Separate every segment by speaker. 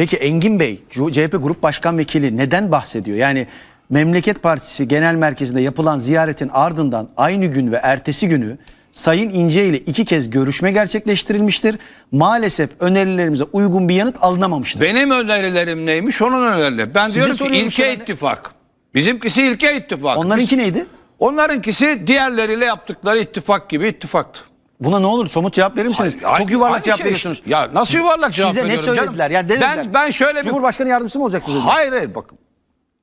Speaker 1: Peki Engin Bey, CHP Grup Başkan Vekili neden bahsediyor? Yani Memleket Partisi Genel Merkezi'nde yapılan ziyaretin ardından aynı gün ve ertesi günü Sayın İnce ile iki kez görüşme gerçekleştirilmiştir. Maalesef önerilerimize uygun bir yanıt alınamamıştır.
Speaker 2: Benim önerilerim neymiş onun önerileri. Ben
Speaker 1: Size
Speaker 2: diyorum ki ilke
Speaker 1: anda.
Speaker 2: ittifak. Bizimkisi ilke ittifak.
Speaker 1: Onlarınki neydi?
Speaker 2: Onlarınkisi diğerleriyle yaptıkları ittifak gibi ittifaktı.
Speaker 1: Buna ne olur somut cevap verir misiniz?
Speaker 2: Hayır,
Speaker 1: Çok yuvarlak
Speaker 2: aynı
Speaker 1: cevap
Speaker 2: şey
Speaker 1: veriyorsunuz.
Speaker 2: işte. Ya nasıl yuvarlak cevap
Speaker 1: Size ne
Speaker 2: veriyorum canım?
Speaker 1: söylediler? Ya dediler.
Speaker 2: ben, ben şöyle bir...
Speaker 1: Cumhurbaşkanı yardımcısı mı olacaksınız? dediler.
Speaker 2: Hayır hayır bakın.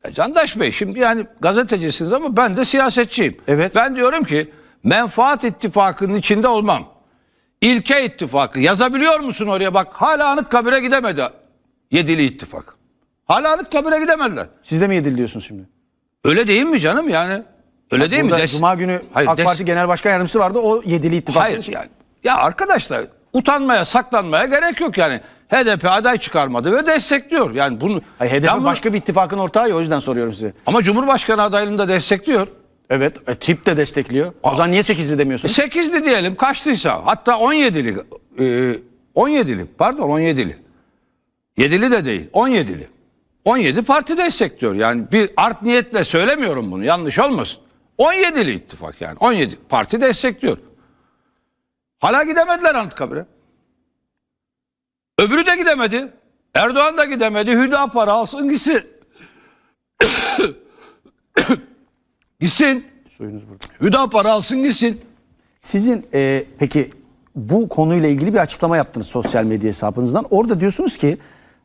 Speaker 2: Ya Candaş Bey şimdi yani gazetecisiniz ama ben de siyasetçiyim.
Speaker 1: Evet.
Speaker 2: Ben diyorum ki menfaat ittifakının içinde olmam. İlke ittifakı yazabiliyor musun oraya bak hala Anıtkabir'e gidemedi Yedili ittifak. Hala Anıtkabir'e gidemediler.
Speaker 1: Siz de mi yedil diyorsunuz şimdi?
Speaker 2: Öyle değil mi canım yani? Öyle değil mi? Des-
Speaker 1: Cuma günü
Speaker 2: Hayır,
Speaker 1: AK
Speaker 2: des-
Speaker 1: Parti Genel Başkan Yardımcısı vardı. O yedili ittifak.
Speaker 2: Hayır yani. Ya arkadaşlar utanmaya saklanmaya gerek yok yani. HDP aday çıkarmadı ve destekliyor. Yani bunu
Speaker 1: Hayır, HDP
Speaker 2: Ben
Speaker 1: başka bir ittifakın ortağı ya o yüzden soruyorum size.
Speaker 2: ama Cumhurbaşkanı adaylığını da destekliyor.
Speaker 1: Evet. E, tip de destekliyor. O zaman niye 8'li demiyorsunuz?
Speaker 2: 8'li diyelim kaçtıysa hatta 17'li e, 17'li pardon 17'li. 7'li de değil 17'li. 17 parti destekliyor. Yani bir art niyetle söylemiyorum bunu yanlış olmasın. 17'li ittifak yani 17 parti destekliyor. Hala gidemediler Anıtkabir'e. Öbürü de gidemedi. Erdoğan da gidemedi. Hüdapar alsın gitsin. gitsin.
Speaker 1: Suyunuz burada.
Speaker 2: Hüdapar alsın gitsin.
Speaker 1: Sizin e, peki bu konuyla ilgili bir açıklama yaptınız sosyal medya hesabınızdan. Orada diyorsunuz ki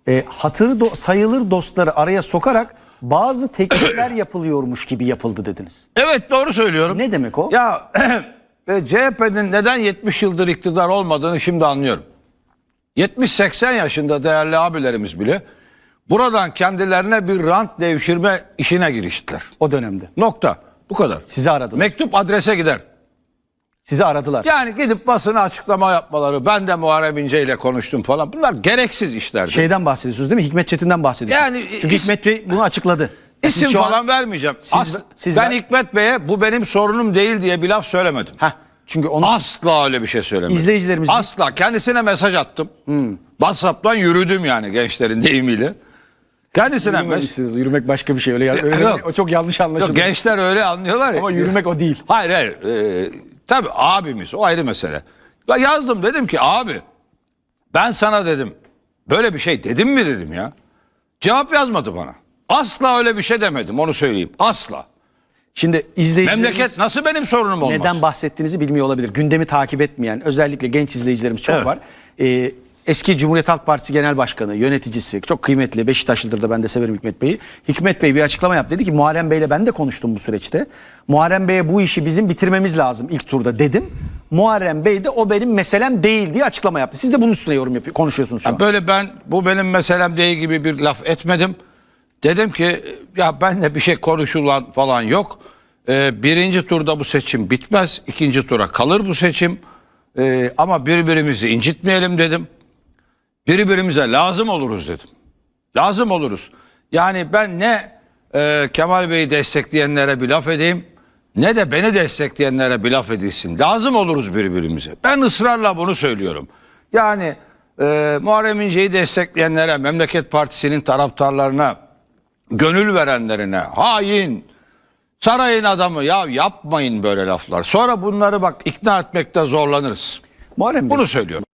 Speaker 1: e, hatırı do- sayılır dostları araya sokarak bazı teklifler yapılıyormuş gibi yapıldı dediniz.
Speaker 2: Evet doğru söylüyorum.
Speaker 1: Ne demek o?
Speaker 2: Ya e, CHP'nin neden 70 yıldır iktidar olmadığını şimdi anlıyorum. 70-80 yaşında değerli abilerimiz bile buradan kendilerine bir rant devşirme işine giriştiler.
Speaker 1: O dönemde.
Speaker 2: Nokta. Bu kadar.
Speaker 1: Sizi aradılar.
Speaker 2: Mektup adrese gider.
Speaker 1: Sizi aradılar.
Speaker 2: Yani gidip basına açıklama yapmaları, ben de Muharrem İnce ile konuştum falan. Bunlar gereksiz işlerdi.
Speaker 1: Şeyden bahsediyorsunuz değil mi? Hikmet Çetin'den bahsediyorsunuz.
Speaker 2: Yani
Speaker 1: Çünkü
Speaker 2: is-
Speaker 1: Hikmet Bey bunu açıkladı.
Speaker 2: İsim
Speaker 1: şu an-
Speaker 2: falan vermeyeceğim.
Speaker 1: Siz-
Speaker 2: As-
Speaker 1: siz
Speaker 2: ben
Speaker 1: ver-
Speaker 2: Hikmet Bey'e bu benim sorunum değil diye bir laf söylemedim.
Speaker 1: Heh, çünkü onu
Speaker 2: Asla öyle bir şey söylemedim.
Speaker 1: İzleyicilerimiz-
Speaker 2: Asla. Kendisine mesaj attım. WhatsApp'tan yürüdüm yani gençlerin deyimiyle. Kendisine mesaj.
Speaker 1: Yürümemişsiniz. Yürümek başka bir şey. Öyle, öyle
Speaker 2: Yok.
Speaker 1: o çok yanlış anlaşıldı.
Speaker 2: Yok, gençler öyle anlıyorlar ya.
Speaker 1: Ama yürümek o değil.
Speaker 2: Hayır hayır. Ee, tabii abimiz o ayrı mesele. Ben yazdım dedim ki abi ben sana dedim böyle bir şey dedim mi dedim ya. Cevap yazmadı bana. Asla öyle bir şey demedim onu söyleyeyim. Asla.
Speaker 1: Şimdi izleyicilerimiz
Speaker 2: Memleket nasıl benim sorunum olmaz?
Speaker 1: neden bahsettiğinizi bilmiyor olabilir. Gündemi takip etmeyen özellikle genç izleyicilerimiz çok
Speaker 2: Evet.
Speaker 1: var. Ee, eski Cumhuriyet Halk Partisi Genel Başkanı, yöneticisi, çok kıymetli Beşiktaşlıdır da ben de severim Hikmet Bey'i. Hikmet Bey bir açıklama yaptı. Dedi ki Muharrem Bey'le ben de konuştum bu süreçte. Muharrem Bey'e bu işi bizim bitirmemiz lazım ilk turda dedim. Muharrem Bey de o benim meselem değil diye açıklama yaptı. Siz de bunun üstüne yorum yapıyor, konuşuyorsunuz şu an.
Speaker 2: Böyle ben bu benim meselem değil gibi bir laf etmedim. Dedim ki ya benle bir şey konuşulan falan yok. Ee, birinci turda bu seçim bitmez. ikinci tura kalır bu seçim. Ee, ama birbirimizi incitmeyelim dedim. Birbirimize lazım oluruz dedim. Lazım oluruz. Yani ben ne e, Kemal Bey'i destekleyenlere bir laf edeyim ne de beni destekleyenlere bir laf edilsin. Lazım oluruz birbirimize. Ben ısrarla bunu söylüyorum. Yani e, Muharrem İnce'yi destekleyenlere, Memleket Partisi'nin taraftarlarına, gönül verenlerine, hain, sarayın adamı ya yapmayın böyle laflar. Sonra bunları bak ikna etmekte zorlanırız.
Speaker 1: Muharrem
Speaker 2: Bunu söylüyorum.